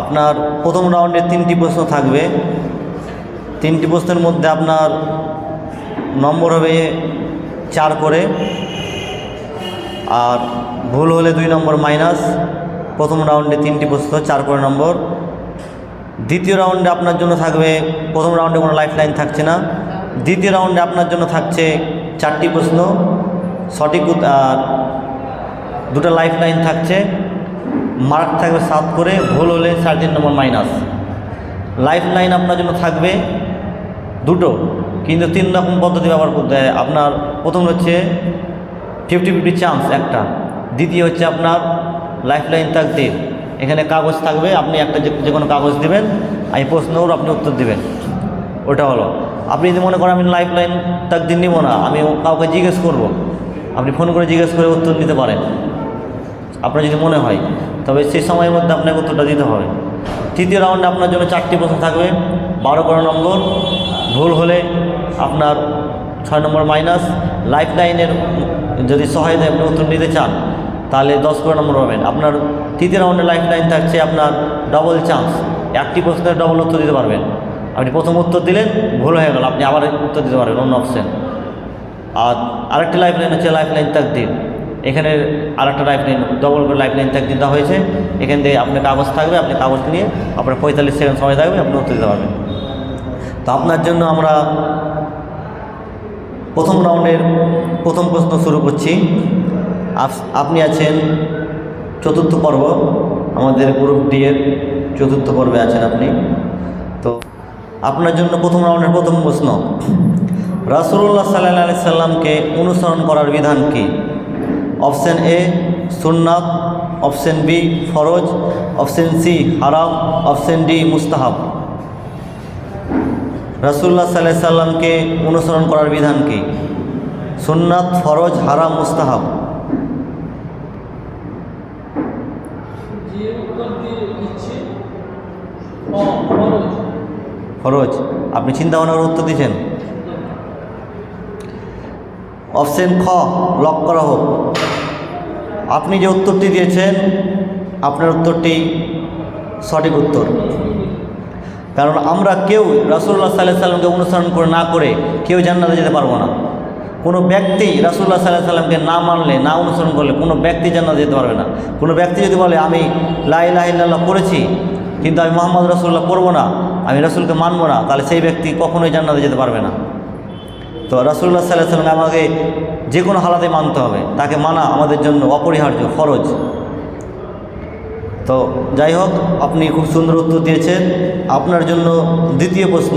আপনার প্রথম রাউন্ডে তিনটি প্রশ্ন থাকবে। তিনটি প্রশ্নের মধ্যে আপনার নম্বর হবে চার করে। আর ভুল হলে দুই নম্বর মাইনাস প্রথম রাউন্ডে তিনটি প্রশ্ন, চার করে নম্বর। দ্বিতীয় রাউন্ডে আপনার জন্য থাকবে, প্রথম রাউন্ডে কোনো লাইফ লাইন থাকছে না। দ্বিতীয় রাউন্ডে আপনার জন্য থাকছে চারটি প্রশ্ন। সঠিক আর দুটো লাইফ লাইন থাকছে। মার্ক থাকবে সাত করে, ভুল হলে সাড়ে তিন নম্বর মাইনাস। লাইফ লাইন আপনার জন্য থাকবে দুটো, কিন্তু তিন রকম পদ্ধতি ব্যবহার করতে হয়। আপনার প্রথম হচ্ছে ফিফটি ফিফটি চান্স একটা, দ্বিতীয় হচ্ছে আপনার লাইফ লাইন তাকদির এখানে কাগজ থাকবে, আপনি একটা যে কোনো কাগজ দেবেন, আমি প্রশ্নর আপনি উত্তর দেবেন। ওটা হলো। আপনি যদি মনে করেন আমি লাইফ লাইন তাকদির নিব না, আমি কাউকে জিজ্ঞেস করব। আপনি ফোন করে জিজ্ঞেস করে উত্তর দিতে পারেন। আপনার যদি মনে হয়। তবে সেই সময়ের মধ্যে আপনাকে উত্তরটা দিতে হবে। তৃতীয় রাউন্ডে আপনার জন্য চারটি প্রশ্ন থাকবে। বারো করে নম্বর ভুল। হলে আপনার ছয় নম্বর মাইনাস। লাইফ লাইনের যদি সহায়তায় আপনি উত্তর নিতে চান, তাহলে দশ করে নম্বর পাবেন আপনার তৃতীয় রাউন্ডে লাইফ লাইন থাকছে আপনার ডবল চান্স একটি প্রশ্নের ডবল উত্তর দিতে পারবেন। আপনি প্রথম উত্তর দিলেন, ভুল হয়ে গেল। আপনি আবার উত্তর দিতে পারবেন অন্য অপশন আর আরেকটি লাইফ লাইন হচ্ছে লাইফ লাইন তাকদির। এখানে আরেকটা লাইফ লাইন ডবল করে লাইফ লাইন তাকদির দেওয়া হয়েছে। এখান থেকে আপনার কাগজ থাকবে, আপনি কাগজ নিয়ে আপনার পঁয়তাল্লিশ সেকেন্ড সময় থাকবে, আপনি উত্তর দিতে পারবেন। তো আপনার জন্য আমরা প্রথম রাউন্ডের প্রথম প্রশ্ন শুরু করছি। আপ- আপনি আছেন চতুর্থ পর্ব, আমাদের গ্রুপ ডি এর চতুর্থ পর্বে আছেন আপনি। তো আপনার জন্য প্রথম রাউন্ডের প্রথম প্রশ্ন রাসুল্লাহ সাল্লাহ সাল্লামকে অনুসরণ করার বিধান কি? অপশন এ সুন্নাত, অপশন বি ফরজ, অপশন সি হারাম, অপশন ডি মুস্তাহাব। রাসুল্লাহ সাল্লাহ সাল্লামকে অনুসরণ করার বিধান কি? সুন্নাত, ফরজ, হারাম, মুস্তাহাব। ফরজ। আপনি চিন্তা ভাবনার উত্তর দিচ্ছেন? অপশন খ, লক করা হোক। আপনি যে উত্তরটি দিয়েছেন, আপনার উত্তরটি সঠিক উত্তর। কারণ আমরা কেউ রাসুল্লাহ সাল্লাহ সাল্লামকে অনুসরণ করে না করে কেউ জান্নাতে যেতে পারব না। কোনো ব্যক্তি রাসুল্লাহ সাল্লাহ সাল্লামকে না মানলে, না অনুসরণ করলে কোনো ব্যক্তি জান্নাতে যেতে পারবে না। কোনো ব্যক্তি যদি বলে, আমি লাইলাহিল্লাহ করেছি কিন্তু আমি মোহাম্মদ রাসুল্লাহ করব না, আমি রাসুলকে মানবো না, তাহলে সেই ব্যক্তি কখনোই জান্নাতে যেতে পারবে না। তো রাসুল্লাহ সাল্লাহ সাল্লামকে আমাকে যে কোনো হালাতে মানতে হবে। তাকে মানা আমাদের জন্য অপরিহার্য, ফরজ। তো যাই হোক, আপনি খুব সুন্দর উত্তর দিয়েছেন। আপনার জন্য দ্বিতীয় প্রশ্ন।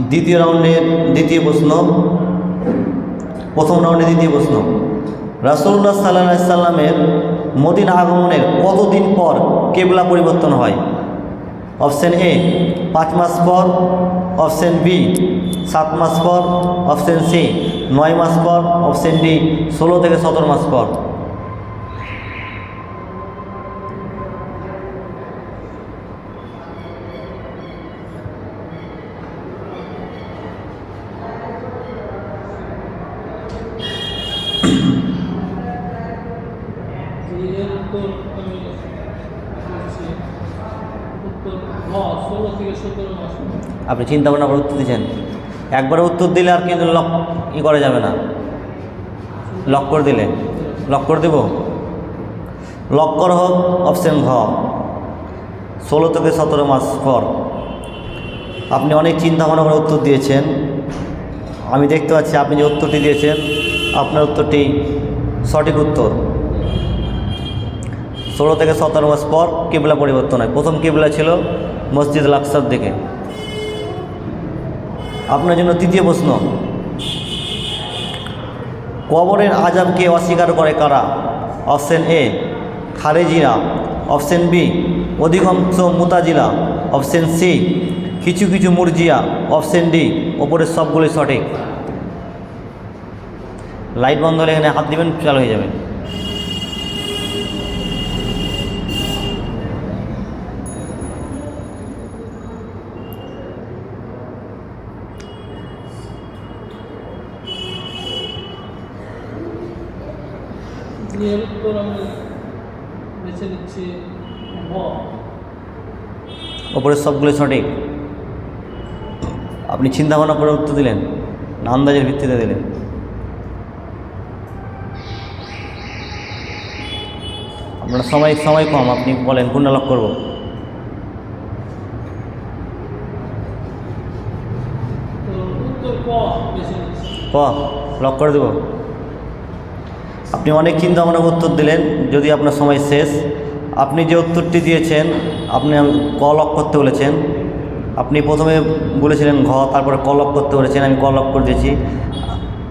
দ্বিতীয় রাউন্ডের দ্বিতীয় প্রশ্ন। প্রথম রাউন্ডে দ্বিতীয় প্রশ্ন। রাসুল্লাহ সাল্লাহ সাল্লামের মদিনা আগমনের কতদিন পর কেবলা পরিবর্তন হয়? অপশন এ, পাঁচ মাস পর। অপশন বি, সাত মাস পর। অপশান সি, নয় মাস পর। অপশান ডি, ষোলো থেকে সতেরো মাস পর যে এর উত্তর আমি দিচ্ছি উত্তর হ ষোলো থেকে সতেরো মাস আপনি চিন্তা ভাবনা করে উত্তর দিচ্ছেন। একবার উত্তর দিলে আর কিন্তু লক ই করা যাবে না। লক করে দিলে। লক করে দেব? লক করা হোক অপশন ঘ। ষোলো থেকে সতেরো মাস পর। আপনি অনেক চিন্তা ভাবনা করে উত্তর দিয়েছেন। আমি দেখতে পাচ্ছি আপনি যে উত্তরটি দিয়েছেন, আপনার উত্তরটি সঠিক উত্তর। ষোলো থেকে সতেরো মাস পর কেবলা পরিবর্তন হয়। প্রথম কেবলা ছিল মসজিদ লাকসার দিকে। আপনার জন্য তৃতীয় প্রশ্ন। কবরের আজাবকে অস্বীকার করে কারা? অপশন এ, খারেজিরা। অপশন বি, অধিকাংশ মুতাজিলা অপশন সি, কিছু কিছু মুরজিয়া। অপশন ডি ওপরের সবগুলোই সঠিক। লাইট বন্ধ হলে এখানে হাত দিবেন, চালু হয়ে যাবে। এর উত্তর আমি বেছে নিচ্ছি ভ। ওপরের সবগুলো সঠিক। আপনি চিন্তা ভাবনা করে উত্তর দিলেন না আন্দাজের ভিত্তিতে দিলেন। আপনার সময় সময় কম আপনি বলেন কোনটা লক করব? ক লক করে দেব। আপনি অনেক চিন্তা ভাবনা উত্তর দিলেন, যদি আপনার সময় শেষ। আপনি যে উত্তরটি দিয়েছেন, আপনি ক লক করতে বলেছেন। আপনি প্রথমে বলেছিলেন ঘ, তারপরে ক লক করতে বলেছেন, আমি ক লক করে দিয়েছি।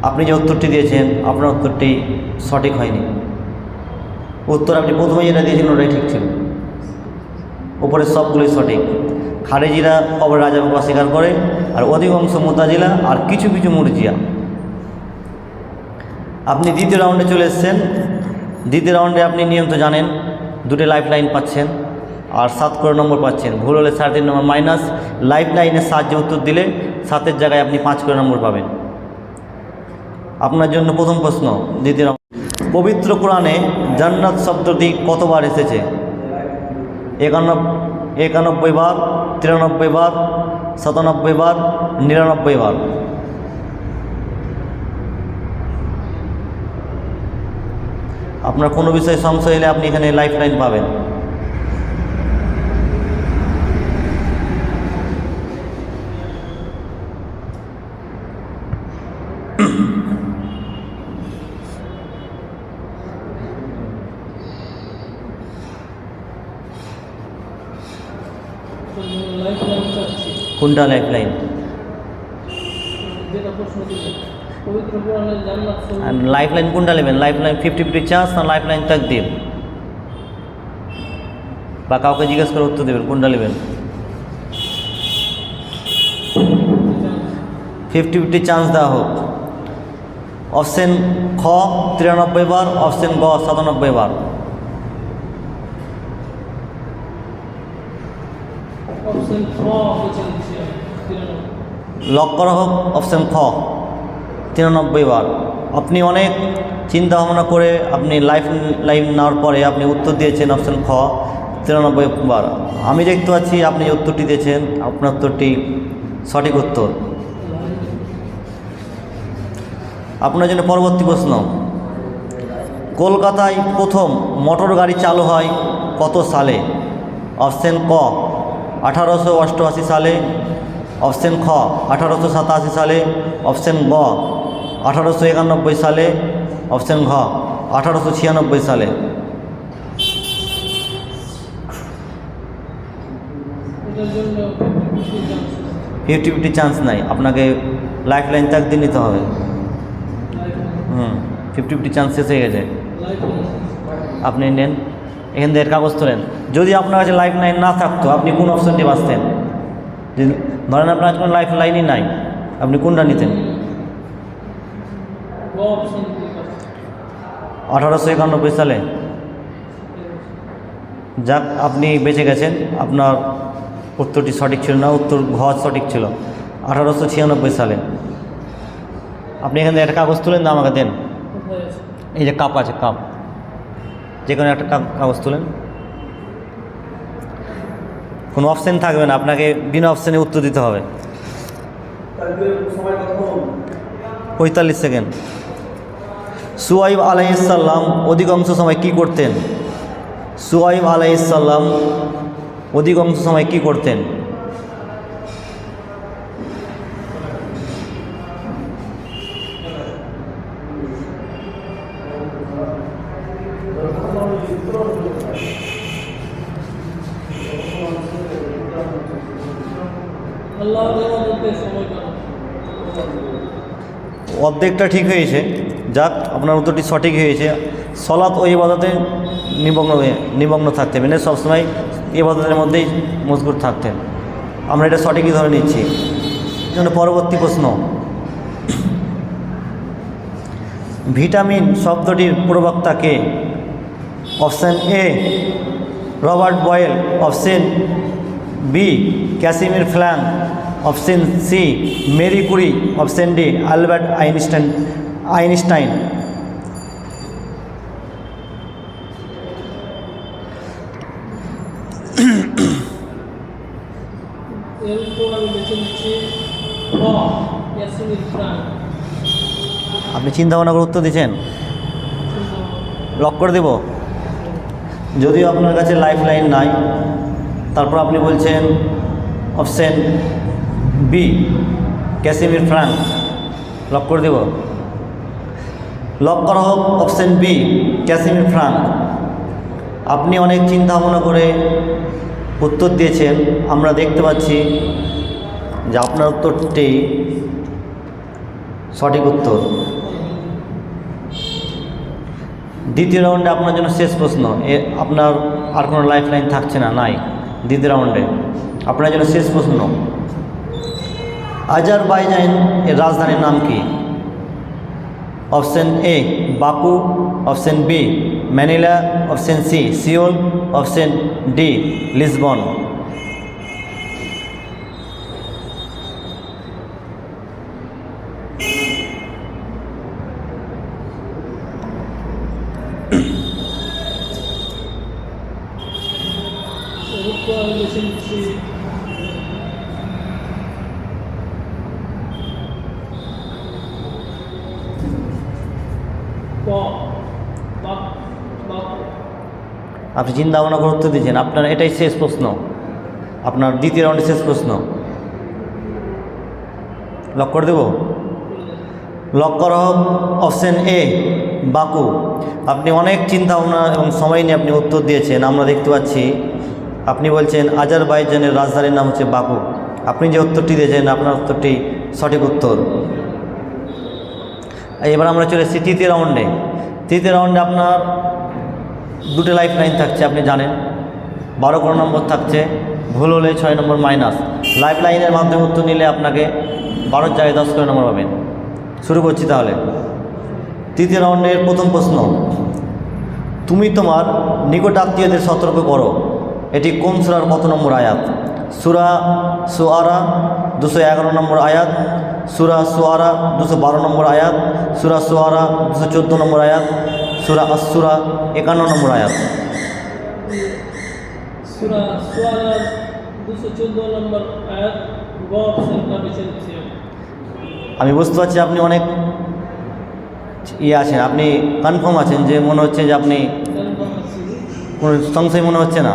আপনি যে উত্তরটি দিয়েছেন, আপনার উত্তরটি সঠিক হয়নি। উত্তর আপনি প্রথমে যেটা দিয়েছেন ওটাই ঠিক ছিল। উপরের সবগুলোই সঠিক। খারেজিরা কবর রাজাকে অস্বীকার করে, আর অধিকাংশ মোতাজিলা আর কিছু কিছু মুরজিয়া। আপনি দ্বিতীয় রাউন্ডে চলে এসেছেন। দ্বিতীয় রাউন্ডে আপনি নিয়ম তো জানেন, দুটো লাইফ লাইন পাচ্ছেন আর সাত করে নম্বর পাচ্ছেন। ভুল হলে সাড়ে তিন নম্বর মাইনাস লাইফ লাইনের সাহায্যে উত্তর দিলে সাতের জায়গায় আপনি পাঁচ করে নম্বর পাবেন। আপনার জন্য প্রথম প্রশ্ন, দ্বিতীয় রাউন্ড পবিত্র কোরআনে জান্নাত শব্দটি কতবার এসেছে? একানব্বই একানব্বই বার, তিরানব্বই বার, সাতানব্বই বার, নিরানব্বই বার। আপনার কোনো বিষয়ে সংশয় এলে আপনি এখানে লাইফ লাইন পাবেন। তো লাইফ লাইন চাচ্ছি কোনটা লাইফ লাইন যেটা প্রশ্ন দিলেন পবিত্র কোরআনের জান্নাত আর সমূহ লাইফ লাইন কোনটা নেবেন life line fifty fifty chance না লাইফ লাইন তাকদির বা কাউকে জিজ্ঞেস করে উত্তর দেবেন কোনটা নেবেন ফিফটি ফিফটি চান্স দেওয়া হোক অপশন খ তিরানব্বই বার অপশন গ সাতানব্বই বার লক করা হোক অপশন খ তিরানব্বই বার। আপনি অনেক চিন্তা ভাবনা করে আপনি লাইফ লাইফ নেওয়ার পরে আপনি উত্তর দিয়েছেন অপশন খ, তিরানব্বই বার। আমি দেখতে পাচ্ছি আপনি যে উত্তরটি দিয়েছেন, আপনার উত্তরটি সঠিক উত্তর। আপনার জন্য পরবর্তী প্রশ্ন। কলকাতায় প্রথম মোটর গাড়ি চালু হয় কত সালে? অপশন ক, আঠারোশো অষ্টআশি সালে অপশন খ, আঠারোশো সাতাশি সালে অপশন গ আঠারোশো একানব্বই সালে, অপশন ঘ, আঠারোশো ছিয়ানব্বই সালে। ফিফটি ফিফটি চান্স নাই, আপনাকে লাইফ লাইন তাক দিয়ে নিতে হবে। হুম, ফিফটি ফিফটি চান্স শেষ হয়ে গেছে। আপনি নেন, এখান থেকে কাগজ তোলেন। যদি আপনার কাছে লাইফ লাইন না থাকতো, আপনি কোন অপশনটি বাঁচতেন? ধরেন আপনার কোনো লাইফ লাইনই নাই, আপনি কোনটা নিতেন? আঠারোশো একানব্বই সালে। যাক, আপনি বেঁচে গেছেন। আপনার উত্তরটি সঠিক ছিল না, উত্তর ঘ সঠিক ছিল। আঠারোশো ছিয়ানব্বই সালে। আপনি এখান একটা কাগজ তুলেন না আমাকে দেন? এই যে কাপ আছে, কাপ। যে কোনো একটা কাগজ তুলেন। কোনো অপশান থাকবে না, আপনাকে বিনা অপশানে উত্তর দিতে হবে। পঁয়তাল্লিশ সেকেন্ড। সুয়াইব আলাইসাল্লাম অধিকাংশ সময় কি করতেন? সুয়াইব আলাইসাল্লাম অধিকাংশ সময় কি করতেন? অর্ধেকটা ঠিক হয়েছে। যাক, আপনার উত্তরটি সঠিক হয়েছে। সলাৎ ও ইবাদতে নিমগ্ন নিমগ্ন থাকতেন মানে সবসময় ইবাদতের মধ্যেই মজবুত থাকতেন আমরা এটা সঠিকই ধরে নিচ্ছি। জন্য পরবর্তী প্রশ্ন। ভিটামিন শব্দটির প্রবক্তা কে? Option A, Robert Boyle. Option B, Casimir ফ্ল্যাং option C, Marie Curie. Option D, Albert Einstein. Einstein. আপনি চিন্তা ভাবনা করে উত্তর দিচ্ছেন? লক করে দেব। যদিও আপনার কাছে লাইফ লাইন নাই, তারপর আপনি বলছেন option B Casimir Frank. Lock করে দেব। লক করা হোক অপশন বি ক্যাসিমির ফ্রাঙ্ক আপনি অনেক চিন্তা ভাবনা করে উত্তর দিয়েছেন, আমরা দেখতে পাচ্ছি যে আপনার উত্তরটি সঠিক উত্তর। দ্বিতীয় রাউন্ডে আপনার জন্য শেষ প্রশ্ন, এ আপনার আর কোনো লাইফ লাইন থাকছে না, নাই। দ্বিতীয় রাউন্ডে আপনার জন্য শেষ প্রশ্ন, আজারবাইজান এর রাজধানীর নাম কি? Option A Baku option B Manila option C Seoul option D Lisbon এরপর আমি বেছে নিচ্ছি ক বাপ বাপ আপনি চিন্তা ভাবনা উত্তর দিয়েছেন। আপনার এটাই শেষ প্রশ্ন। আপনার দ্বিতীয় রাউন্ডে শেষ প্রশ্ন। লক করে দেব? লক করা হোক, অপশন এ, বাকু। আপনি অনেক চিন্তা ভাবনা এবং সময় নিয়ে আপনি উত্তর দিয়েছেন। আমরা দেখতে পাচ্ছি, আপনি বলছেন, আজারবাইজানের রাজধানীর নাম হচ্ছে বাকু। আপনি যে উত্তরটি দিয়েছেন, আপনার উত্তরটি সঠিক উত্তর। এবার আমরা চলে এসেছি তৃতীয় রাউন্ডে। তৃতীয় রাউন্ডে আপনার দুটো লাইফ লাইন থাকছে, আপনি জানেন। বারো কোনো নম্বর থাকছে, ভুল হলে ছয় নম্বর মাইনাস লাইফ লাইনের মাধ্যমে উত্তর নিলে আপনাকে বারোর জায়গায় দশ করে নম্বর পাবেন। শুরু করছি তাহলে। তৃতীয় রাউন্ডের প্রথম প্রশ্ন। তুমি তোমার নিকট আত্মীয়দের সতর্ক করো। এটি কোন সুরার কত নম্বর আয়াত? সুরা সুয়ারা, দুশো এগারো নম্বর আয়াত। সুরা সুয়ারা, দুশো বারো নম্বর আয়াত। সুরা সুয়ারা, দুশো চোদ্দ নম্বর আয়াত। সুরা আসুরা একান্ন নম্বর আয়াত। আমি বুঝতে পারছি আপনি অনেক ইয়ে আছেন আপনি কনফার্ম আছেন যে মনে হচ্ছে যে আপনি কোনো সংশয় মনে হচ্ছে না।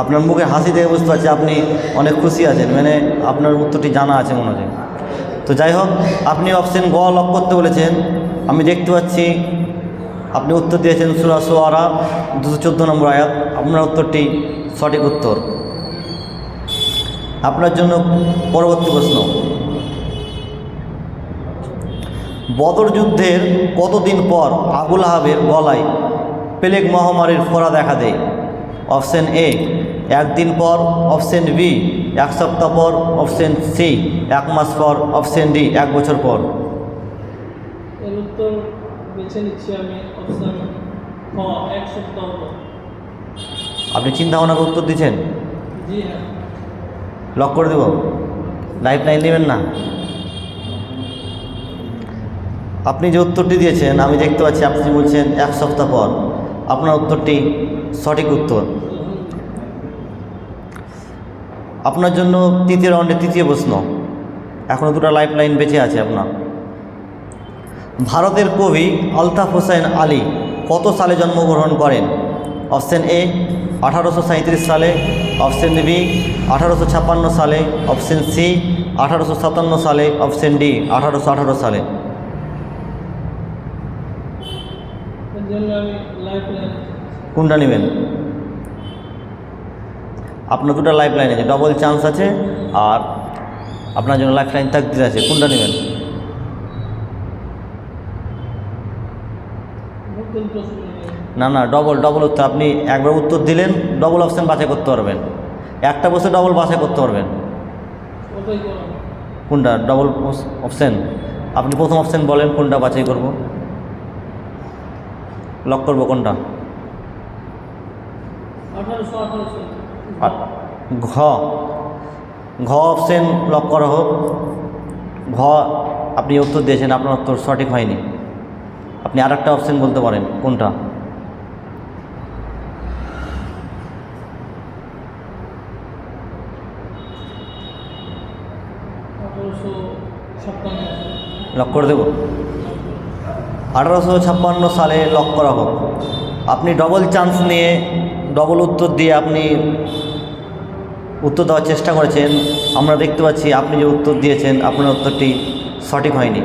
আপনার মুখে হাসি দেখে বুঝতে পারছি আপনি অনেক খুশি আছেন মানে আপনার উত্তরটি জানা আছে মনে হচ্ছে। তো যাই হোক আপনি অপশন গ লক করতে বলেছেন। আমি দেখতে পাচ্ছি, আপনি উত্তর দিয়েছেন সুরা সোয়ারা, দুশো চোদ্দ নম্বর আয়াত, আপনার উত্তরটি সঠিক উত্তর। আপনার জন্য পরবর্তী প্রশ্ন। বদর যুদ্ধের কতদিন পর আবুল আহাবের গলায় প্লেগ মহামারীর ফোড়া দেখা দেয়? অপশন এ, একদিন পর। অপশন বি, এক সপ্তাহ পর। অপশন সি, এক মাস পর। অপশন ডি, এক বছর পর। উত্তর বেছে নিচ্ছি আমি অপশন খ এক সপ্তাহ। আপনি চিন্তা ভাবনা করে উত্তর দিচ্ছেন? জি হ্যাঁ। লক করে দেব। লাইফ লাইন নেবেন না। আপনি যে উত্তরটি দিয়েছেন আমি দেখতে পাচ্ছি আপনি বলছেন এক সপ্তাহ পর। আপনার উত্তরটি সঠিক উত্তর। আপনার জন্য তৃতীয় রাউন্ডে তৃতীয় প্রশ্ন। এখনও দুটো লাইফ লাইন বেঁচে আছে আপনার। ভারতের কবি আলতাফ হোসেন আলী কত সালে জন্মগ্রহণ করেন? অপশন এ আঠারোশো সাঁত্রিশ সালে। অপশন বি আঠারোশো ছাপ্পান্ন সালে। অপশন সি আঠারোশো সাতান্ন সালে। অপশন ডি আঠারোশো আঠারো সালে। কোনটা নেবেন? আপনার দুটো লাইফ লাইন আছে ডবল চান্স আছে আর আপনার জন্য লাইফ লাইন তাকদির আছে। কোনটা নেবেন নতুন প্রশ্ন নিয়ে না না ডবল ডবল উত্তর আপনি একবার উত্তর দিলেন ডবল অপশান বাছাই করতে পারবেন। একটা বসে ডবল বাছাই করতে পারবেন। কোনটা? ডবল অপশান আপনি প্রথম অপশান বলেন, কোনটা বাছাই করব? লক করব কোনটা? ঘ। ঘ অপশান লক করা হোক। ঘ, আপনি উত্তর দিয়েছেন, আপনার উত্তর সঠিক হয়নি। আপনি আর একটা অপশান বলতে পারেন, কোনটা? লক করে দেব। আঠারোশো ছাপ্পান্ন সালে লক করা হোক। আপনি ডবল চান্স নিয়ে ডবল উত্তর দিয়ে আপনি উত্তর দেওয়ার চেষ্টা করেছেন। আমরা দেখতে পাচ্ছি আপনি যে উত্তর দিয়েছেন, আপনার উত্তরটি সঠিক হয়নি।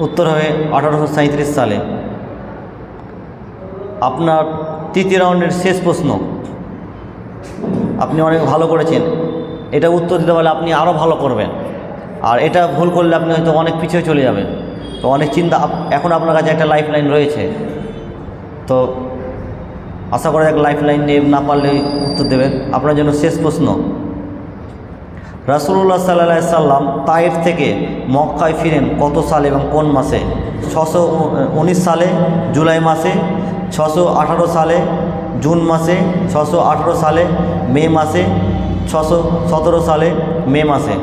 উত্তর হবে আঠারোশো সালে। আপনার তৃতীয় রাউন্ডের শেষ প্রশ্ন। আপনি অনেক ভালো করেছেন। এটা উত্তর দিতে পারলে আপনি আরও ভালো করবেন। আর এটা ভুল করলে আপনি হয়তো অনেক পিছিয়ে চলে যাবেন। তো অনেক চিন্তা এখন আপনার কাছে একটা লাইফ লাইন রয়েছে। তো আশা করা যাক লাইফ লাইন নিয়ে না পারলে উত্তর দেবেন। আপনার জন্য শেষ প্রশ্ন। রাসুল্লাহ সাল্লাহ সাল্লাম তাইফ থেকে মক্কায় ফিরেন কত সালে এবং কোন মাসে? ছশো উনিশ সালে জুলাই মাসে, ছশো আঠারো সালে জুন মাসে, ছশো আঠারো সালে মে মাসে, ছশো সতেরো সালে মে মাসে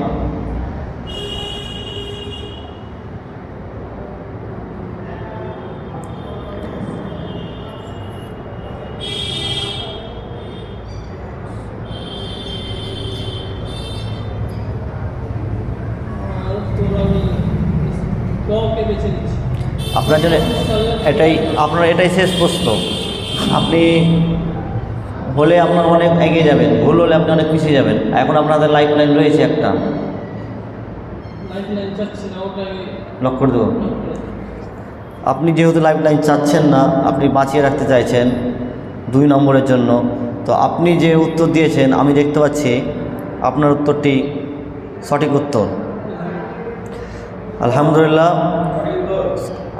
আর উত্তর আমি ককে বেছে নিচ্ছি আপনার জন্য এটাই আপনার এটাই শেষ প্রশ্ন। আপনি হলে আপনার অনেক এগিয়ে যাবেন ভুল হলে আপনি অনেক পিছিয়ে যাবেন। এখন আপনাদের লাইফ লাইন রয়েছে একটা। লাইফ লাইন চাচ্ছি না ওটাকে লক করে দেবো। আপনি যেহেতু লাইফ লাইন চাচ্ছেন না আপনি বাঁচিয়ে রাখতে চাইছেন দুই নম্বরের জন্য তো আপনি যে উত্তর দিয়েছেন আমি দেখতে পাচ্ছি আপনার উত্তরটি সঠিক উত্তর। আলহামদুলিল্লাহ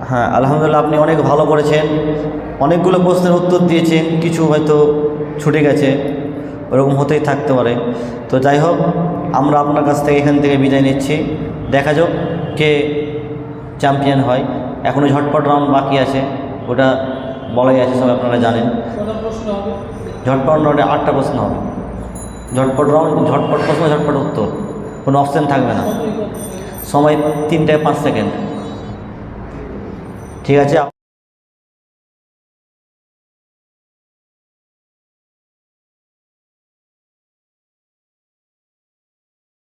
হ্যাঁ আলহামদুলিল্লাহ আপনি অনেক ভালো করেছেন। অনেকগুলো প্রশ্নের উত্তর দিয়েছেন কিছু হয়তো ছুটে গেছে ওরকম হতেই থাকতে পারে। তো যাই হোক আমরা আপনার কাছ থেকে এখান থেকে বিদায় নিচ্ছি। দেখা যাক কে চ্যাম্পিয়ন হয়। এখনও ঝটপট রাউন্ড বাকি আছে ওটা বলাই আছে সব আপনারা জানেন। ঝটপট রাউন্ডে আটটা প্রশ্ন হবে। ঝটপট রাউন্ড ঝটপট প্রশ্ন ঝটপট উত্তর। কোনো অপশান থাকবে না। সময় তিনটায় পাঁচ সেকেন্ড। ঠিক আছে?